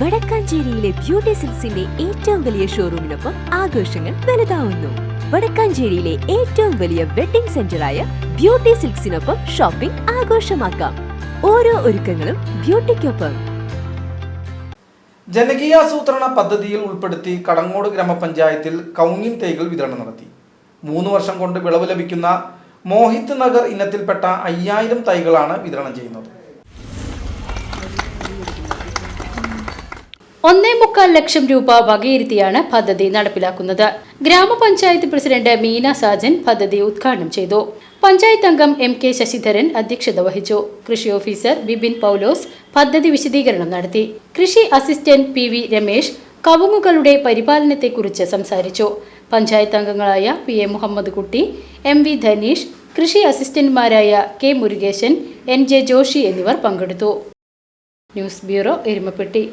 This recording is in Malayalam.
വടക്കാഞ്ചേരിയിലെ ബ്യൂട്ടി സിൽസിന്റെ ഏറ്റവും വലിയ ഷോറൂമിനൊപ്പം ആഘോഷങ്ങൾ വലുതാവുന്നു. വടക്കാഞ്ചേരിയിലെ ഏറ്റവും വലിയ വെഡിംഗ് സെന്ററായ ബ്യൂട്ടി സിൽക്സിനൊപ്പം ഷോപ്പിംഗ് ആഘോഷമാക്കാം. ഓരോ ഒരുക്കങ്ങളും ബ്യൂട്ടിക്കൊപ്പം. ജനകീയാസൂത്രണ പദ്ധതിയിൽ ഉൾപ്പെടുത്തി കടങ്ങോട് ഗ്രാമപഞ്ചായത്തിൽ കൗങ്ങിൻ തൈകൾ വിതരണം നടത്തി. മൂന്ന് വർഷം കൊണ്ട് വിളവ് ലഭിക്കുന്ന മോഹിത് നഗർ ഇനത്തിൽപ്പെട്ട അയ്യായിരം തൈകളാണ് വിതരണം ചെയ്യുന്നത്. ഒന്നേ മുക്കാൽ ലക്ഷം രൂപ വകയിരുത്തിയാണ് പദ്ധതി നടപ്പിലാക്കുന്നത്. ഗ്രാമപഞ്ചായത്ത് പ്രസിഡന്റ് മീന സാജൻ പദ്ധതി ഉദ്ഘാടനം ചെയ്തു. പഞ്ചായത്ത് അംഗം എം കെ ശശിധരൻ അധ്യക്ഷത വഹിച്ചു. കൃഷി ഓഫീസർ ബിബിൻ പൗലോസ് പദ്ധതി വിശദീകരണം നടത്തി. കൃഷി അസിസ്റ്റന്റ് പി വി രമേശ് കവുങ്ങുകളുടെ പരിപാലനത്തെക്കുറിച്ച് സംസാരിച്ചു. പഞ്ചായത്ത് അംഗങ്ങളായ പി എ മുഹമ്മദ് കുട്ടി എം വി ധനീഷ് കൃഷി അസിസ്റ്റന്റുമാരായ K Murukesan N J Joshi എന്നിവർ പങ്കെടുത്തു. News bureau Erumapetty.